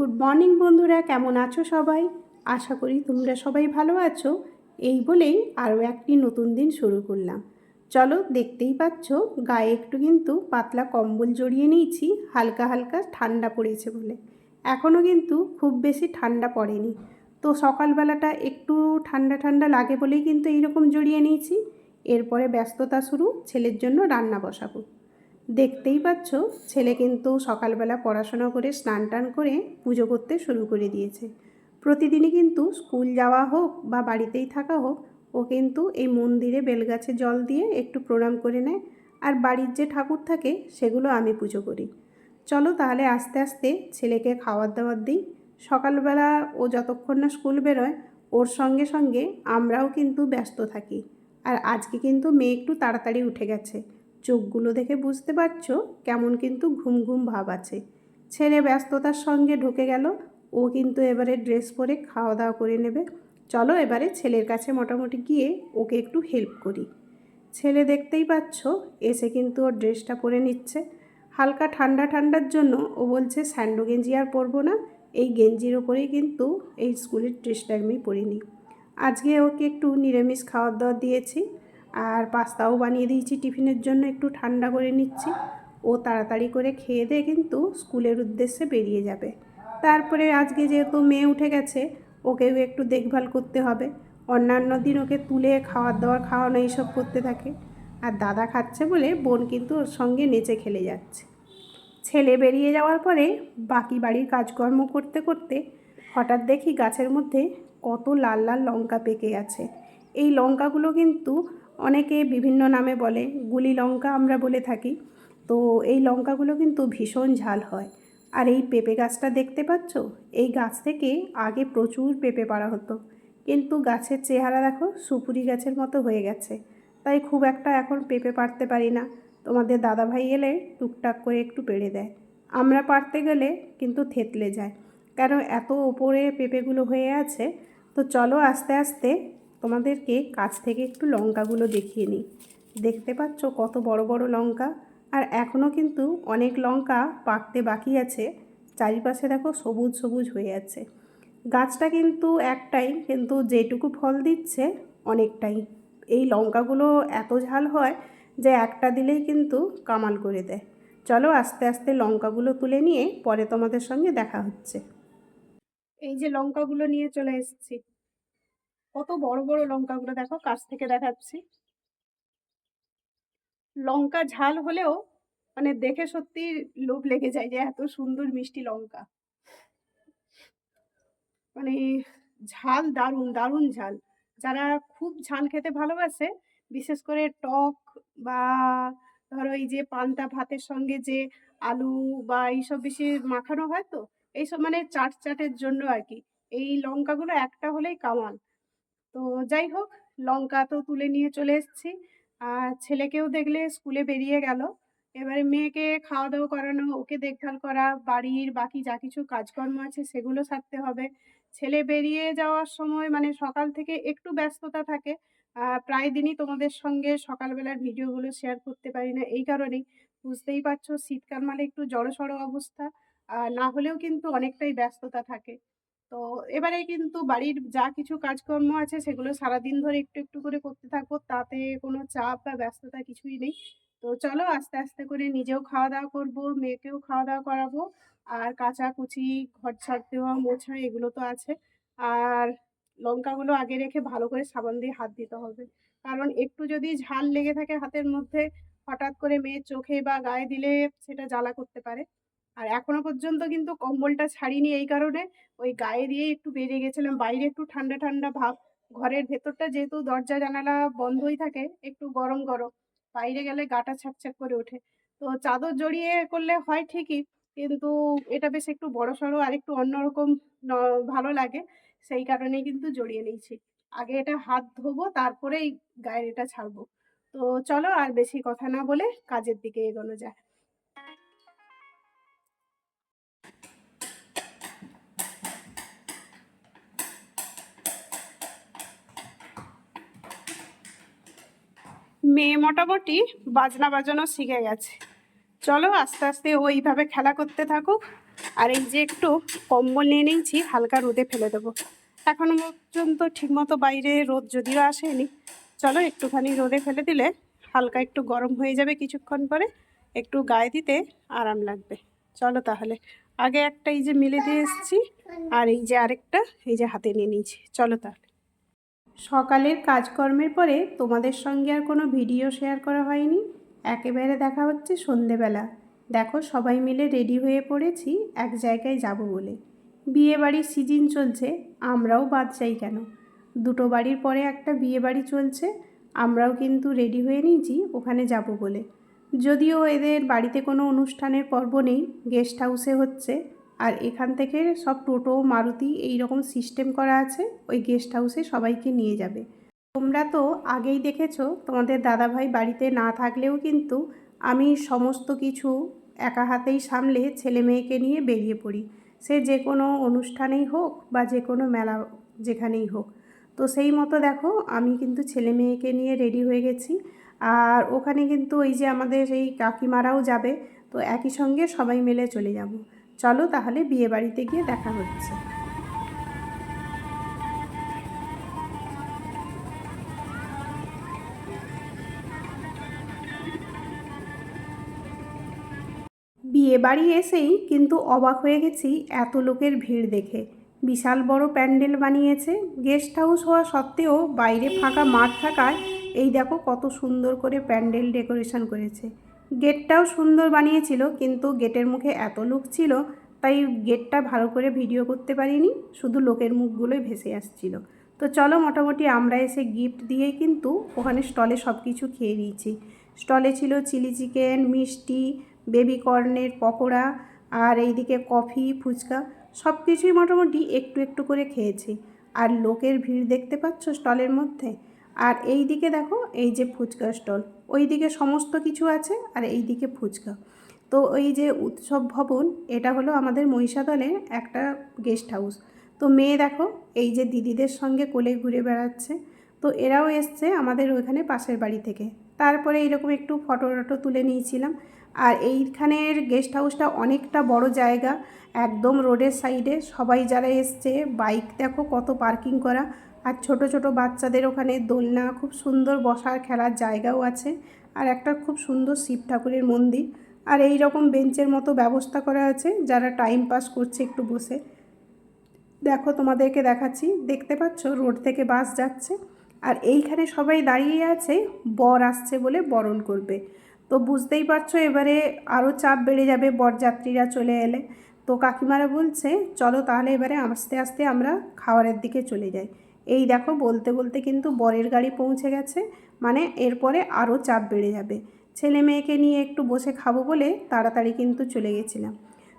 Good morning বন্ধুরা, কেমন আছো সবাই? আশা করি তোমরা সবাই ভালো আছো। এই বলেই আরও একটি নতুন দিন শুরু করলাম। চলো দেখতেই পাচ্ছ, গায়ে একটু কিন্তু পাতলা কম্বল জড়িয়ে নিয়েছি, হালকা হালকা ঠান্ডা পড়েছে বলে। এখনও কিন্তু খুব বেশি ঠান্ডা পড়েনি। তো সকালবেলাটা একটু ঠান্ডা ঠান্ডা লাগে বলেই কিন্তু এইরকম জড়িয়ে নিয়েছি। এরপরে ব্যস্ততা শুরু, ছেলের জন্য রান্না বসাবো। দেখতেই পাচ্ছ, ছেলে কিন্তু সকালবেলা পড়াশোনা করে স্নান টান করে পুজো করতে শুরু করে দিয়েছে। প্রতিদিনই কিন্তু স্কুল যাওয়া হোক বা বাড়িতেই থাকা হোক, ও কিন্তু এই মন্দিরে বেলগাছে জল দিয়ে একটু প্রণাম করে নেয় আর বাড়ির যে ঠাকুর থাকে সেগুলো আমি পুজো করি। চলো তাহলে আস্তে আস্তে ছেলেকে খাবার দাবার দিই। সকালবেলা ও যতক্ষণ না স্কুল বেরোয়, ওর সঙ্গে সঙ্গে আমরাও কিন্তু ব্যস্ত থাকি। আর আজকে কিন্তু মেয়ে একটু তাড়াতাড়ি উঠে গেছে। চোখগুলো দেখে বুঝতে পারছ? কেমন কিন্তু ঘুম ঘুম ভাব আছে। ছেলে ব্যস্ততার সঙ্গে ঢুকে গেল। ও কিন্তু এবারে ড্রেস পরে খাওয়া দাওয়া করে নেবে। চলো এবারে ছেলের কাছে মোটামুটি গিয়ে ওকে একটু হেল্প করি। ছেলে দেখতেই পাচ্ছ, এসে কিন্তু ওর ড্রেসটা পরে নিচ্ছে। হালকা ঠান্ডা ঠান্ডার জন্য ও বলছে, স্যান্ডো গেঞ্জি আর পরবো না। এই গেঞ্জির ওপরেই কিন্তু এই স্কুলের ড্রেসটা আমি পরিনি আজকে ওকে একটু নিরামিষ খাওয়ার দাওয়ার দিয়েছি। আর পাস্তাও বানিয়ে দিয়েছি টিফিনের জন্য, একটু ঠান্ডা করে নিচ্ছি। ও তাড়াতাড়ি করে খেয়ে দিয়ে কিন্তু স্কুলের উদ্দেশ্যে বেরিয়ে যাবে। তারপরে আজকে যেহেতু মেয়ে উঠে গেছে, ওকেও একটু দেখভাল করতে হবে। অন্যান্য দিন ওকে তুলে খাওয়ার দাওয়ার খাওয়ানো এইসব করতে থাকে। আর দাদা খাচ্ছে বলে বোন কিন্তু ওর সঙ্গে নেচে খেলে যাচ্ছে। ছেলে বেরিয়ে যাওয়ার পরে বাকি বাড়ির কাজকর্ম করতে করতে হঠাৎ দেখি গাছের মধ্যে কত লাল লাল লঙ্কা পেকে আছে। এই লঙ্কাগুলো কিন্তু অনেকে বিভিন্ন নামে বলে, গুলি লঙ্কা আমরা বলে থাকি। তো এই লঙ্কাগুলো কিন্তু ভীষণ ঝাল হয়। আর এই পেঁপে গাছটা দেখতে পাচ্ছ? এই গাছ থেকে আগে প্রচুর পেঁপে পাড়া হতো। কিন্তু গাছের চেহারা দেখো, সুপুরি গাছের মতো হয়ে গেছে। তাই খুব একটা এখন পেঁপে পাড়তে পারি না। তোমাদের দাদাভাই এলে টুকটাক করে একটু পেড়ে দেয়। আমরা পারতে গেলে কিন্তু থেতলে যায়। কারণ এত ওপরে পেঁপেগুলো হয়ে আছে, তো চলো আস্তে আস্তে তোমাদেরকে কাছ থেকে একটু লঙ্কাগুলো দেখিয়ে নিই। দেখতে পাচ্ছ কত বড় বড় লঙ্কা? আর এখনও কিন্তু অনেক লঙ্কা পাকতে বাকি আছে। চারিপাশে দেখো সবুজ সবুজ হয়ে আছে। গাছটা কিন্তু একটাই, কিন্তু যেটুকু ফল দিচ্ছে অনেকটাই। এই লঙ্কাগুলো এত ঝাল হয় যে একটা দিলেই কিন্তু কামাল করে দেয়। চলো আস্তে আস্তে লঙ্কাগুলো তুলে নিয়ে পরে তোমাদের সঙ্গে দেখা হচ্ছে। এই যে লঙ্কাগুলো নিয়ে চলে এসেছি। কত বড় বড় লঙ্কাগুলো দেখো, কাছ থেকে দেখাচ্ছি। লঙ্কা ঝাল হলেও মানে দেখে সত্যি লোভ লেগে যায় যে এত সুন্দর মিষ্টি লঙ্কা। মানে ঝাল দারুণ দারুণ ঝাল। যারা খুব ঝাল খেতে ভালোবাসে, বিশেষ করে টক বা ধরো এই যে পান্তা ভাতের সঙ্গে যে আলু বা এইসব বেশি মাখানো হয় তো, এইসব মানে চাট চাটের জন্য আর কি। এই লঙ্কাগুলো একটা হলেই কামাল। তো যাই হোক, লঙ্কা তো তুলে নিয়ে চলে এসেছি। আর ছেলেকেও দেখলে স্কুলে বেরিয়ে গেল। এবারে মেয়েকে খাওয়া দাওয়া করানো, ওকে দেখভাল করা, বাড়ির বাকি যা কিছু কাজকর্ম আছে সেগুলো সারতে হবে। ছেলে বেরিয়ে যাওয়ার সময় মানে সকাল থেকে একটু ব্যস্ততা থাকে। প্রায় দিনই তোমাদের সঙ্গে সকালবেলার ভিডিওগুলো শেয়ার করতে পারি না এই কারণেই। বুঝতেই পারছ শীতকাল মানে একটু জড়সড় অবস্থা। না হলেও কিন্তু অনেকটাই ব্যস্ততা থাকে। তো এবারে কিন্তু বাড়ির যা কিছু কাজকর্ম আছে সেগুলো সারাদিন ধরে একটু একটু করে করতে থাকব। তাতে কোনো চাপ বা ব্যস্ততা কিছুই নেই। তো চলো আস্তে আস্তে করে নিজেও খাওয়া দাওয়া করব, মেয়েকেও খাওয়া দাওয়া করাবো। আর কাচাকুচি ঘর ছাড় দেওয়া, মোছা এগুলো তো আছে। আর লঙ্কাগুলো আগে রেখে ভালো করে সাবান দিয়ে হাত দিতে হবে। কারণ একটু যদি ঝাল লেগে থাকে হাতের মধ্যে, হঠাৎ করে মেয়ের চোখে বা গায়ে দিলে সেটা জ্বালা করতে পারে। আর এখনও পর্যন্ত কিন্তু কম্বলটা ছাড়িনি এই কারণে। ওই গায়ে দিয়ে একটু বেরিয়ে গেছিলাম। বাইরে একটু ঠান্ডা ঠান্ডা ভাব। ঘরের ভেতরটা যেহেতু দরজা, জানালা বন্ধই থাকে, একটু গরম গরম। বাইরে গেলে গাটা ছ্যাঁক করে ওঠে। তো চাদর জড়িয়ে করলে হয় ঠিকই, কিন্তু এটা বেশ একটু বড় সড়ো আর একটু অন্যরকম ভালো লাগে। সেই কারণে কিন্তু জড়িয়ে নিয়েছি। আগে এটা হাত ধোবো, তারপরেই গায়ের এটা ছাড়বো। তো চলো আর বেশি কথা না বলে কাজের দিকে এগোনো যায় মেয়ে মোটামুটি বাজনা বাজানো শিখে গেছে। চলো আস্তে আস্তে ওইভাবে খেলা করতে থাকুক। আর এই যে একটু কম্বল নিয়ে নিয়েছি, হালকা রোদে ফেলে দেবো। এখনও পর্যন্ত ঠিকমতো বাইরে রোদ যদিও আসেনি। চলো একটুখানি রোদে ফেলে দিলে হালকা একটু গরম হয়ে যাবে কিছুক্ষণ পরে। একটু গায়ে দিতে আরাম লাগবে। চলো তাহলে, আগে একটা এই যে মিলে দিয়ে এসেছি, আর এই যে আরেকটা এই যে হাতে নিয়ে নিয়েছি। চলো তাহলে। সকালের কাজকর্মের পরে তোমাদের সঙ্গে আর কোনো ভিডিও শেয়ার করা হয়নি? একেবারে দেখা হচ্ছে সন্ধেবেলা। দেখো, সবাই মিলে রেডি হয়ে পড়েছি এক জায়গায় যাব বলে। বিয়ে বাড়ির সিজন চলছে, আমরাও বাদ চাই কেন? দুটো বাড়ির পরে একটা বিয়ে বাড়ি চলছে, আমরাও কিন্তু রেডি হয়ে নিয়েছি, ওখানে যাব বলে। যদিও এদের বাড়িতে কোনো অনুষ্ঠানের পর্ব নেই, গেস্ট হাউসে হচ্ছে। আর এখান থেকে সব টোটো, মারুতি এই রকম সিস্টেম করা আছে, ওই গেস্ট হাউসে সবাইকে নিয়ে যাবে। তোমরা তো আগেই দেখেছ, তোমাদের দাদাভাই বাড়িতে না থাকলেও কিন্তু আমি সমস্ত কিছু একা হাতেই সামলে ছেলে মেয়েকে নিয়ে বেরিয়ে পড়ি। সে যে কোনো অনুষ্ঠানেই হোক বা যে কোনো মেলা যেখানেই হোক। তো সেই মতো দেখো, আমি কিন্তু ছেলে মেয়েকে নিয়ে রেডি হয়ে গেছি। আর ওখানে কিন্তু ওই যে আমাদের এই কাকিমারাও যাবে, তো একই সঙ্গে সবাই মিলে চলে যাব। চলো তাহলে বিয়ে বাড়িতে গিয়ে দেখা হচ্ছে। বিয়ে বাড়ি এসেই কিন্তু অবাক হয়ে গেছি এত লোকের ভিড় দেখে। বিশাল বড় প্যান্ডেল বানিয়েছে। গেস্ট হাউস হওয়া সত্ত্বেও বাইরে ফাঁকা মাঠ থাকায় এই দেখো কত সুন্দর করে প্যান্ডেল ডেকোরেশন করেছে। গেটটাও সুন্দর বানিয়েছিল, কিন্তু গেটের মুখে এত লোক ছিল, তাই গেটটা ভালো করে ভিডিও করতে পারিনি, শুধু লোকের মুখগুলোই ভেসে আসছিল। তো চলো মোটামুটি আমরা এসে গিফট দিয়েই কিন্তু ওখানে স্টলে সব কিছু খেয়ে নিয়েছি। স্টলে ছিল চিলি চিকেন মিষ্টি বেবি কর্নের পকোড়া, আর এইদিকে কফি ফুচকা সব কিছুই মোটামুটি একটু একটু করে খেয়েছি। আর লোকের ভিড় দেখতে পাচ্ছ স্টলের মধ্যে? আর এই দিকে দেখো, এই যে ফুচকা স্টল, ওই দিকে সমস্ত কিছু আছে আর এই দিকে ফুচকা। তো ওই যে উৎসব ভবন, এটা হলো আমাদের মহিষাদলের একটা গেস্ট হাউস তো মেয়ে দেখো, এই যে দিদিদের সঙ্গে কোলে ঘুরে বেড়াচ্ছে। তো এরাও এসছে আমাদের ওইখানে পাশের বাড়ি থেকে। তারপরে এইরকম একটু ফটো টটো তুলে নিয়েছিলাম। আর এইখানের গেস্ট হাউসটা অনেকটা বড় জায়গা, একদম রোডের সাইডে সবাই যারা এসছে বাইক দেখো কত পার্কিং করা। আর ছোট ছোট বাচ্চাদের ওখানে দোলনা, খুব সুন্দর বসার খেলার জায়গাও আছে আর একটা খুব সুন্দর শিব ঠাকুরের মন্দির। আর এই রকম বেঞ্চের মতো ব্যবস্থা করা আছে যারা টাইম পাস করছে একটু বসে। দেখো তোমাদেরকে দেখাচ্ছি, দেখতে পাচ্ছ রোড থেকে বাস যাচ্ছে আর এইখানে সবাই দাঁড়িয়ে আছে, বর আসছে বলে বরণ করবে। তো বুঝতেই পারছ এবারে আরও চাপ বেড়ে যাবে, বরযাত্রীরা চলে এলে। তো কাকিমারা বলছে, চলো তাহলে এবারে আস্তে আস্তে আমরা খাবারের দিকে চলে যাই। এই দেখো বলতে বলতে কিন্তু বরের গাড়ি পৌঁছে গেছে মানে এরপরে আরও চাপ বেড়ে যাবে। ছেলে মেয়েকে নিয়ে একটু বসে খাব বলে তাড়াতাড়ি কিন্তু চলে গেছিলাম।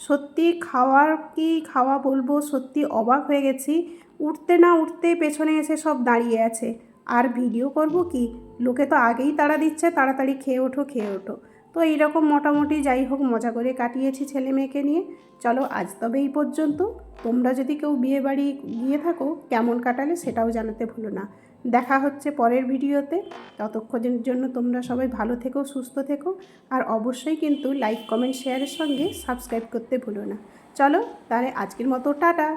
সত্যি খাওয়ার কি খাওয়া বলব, সত্যি অবাক হয়ে গেছি। উঠতে না উঠতে পেছনে এসে সব দাঁড়িয়ে আছে। আর ভিডিও করব কি? লোকে তো আগেই তাড়া দিচ্ছে, তাড়াতাড়ি খেয়ে ওঠো খেয়ে ওঠো। তো এইরকম মোটামুটি যাই হোক মজা করে কাটিয়েছি ছেলে মেয়েকে নিয়ে। চলো আজ তবে এই পর্যন্ত। তোমরা যদি কেউ বিয়ে বাড়ি গিয়ে থাকো, কেমন কাটালে সেটাও জানাতে ভুলো না। দেখা হচ্ছে পরের ভিডিওতে। ততক্ষণের জন্য তোমরা সবাই ভালো থেকো, সুস্থ থেকো। আর অবশ্যই কিন্তু লাইক, কমেন্ট, শেয়ারের সঙ্গে সাবস্ক্রাইব করতে ভুলো না। চলো তাহলে আজকের মতো, টাটা।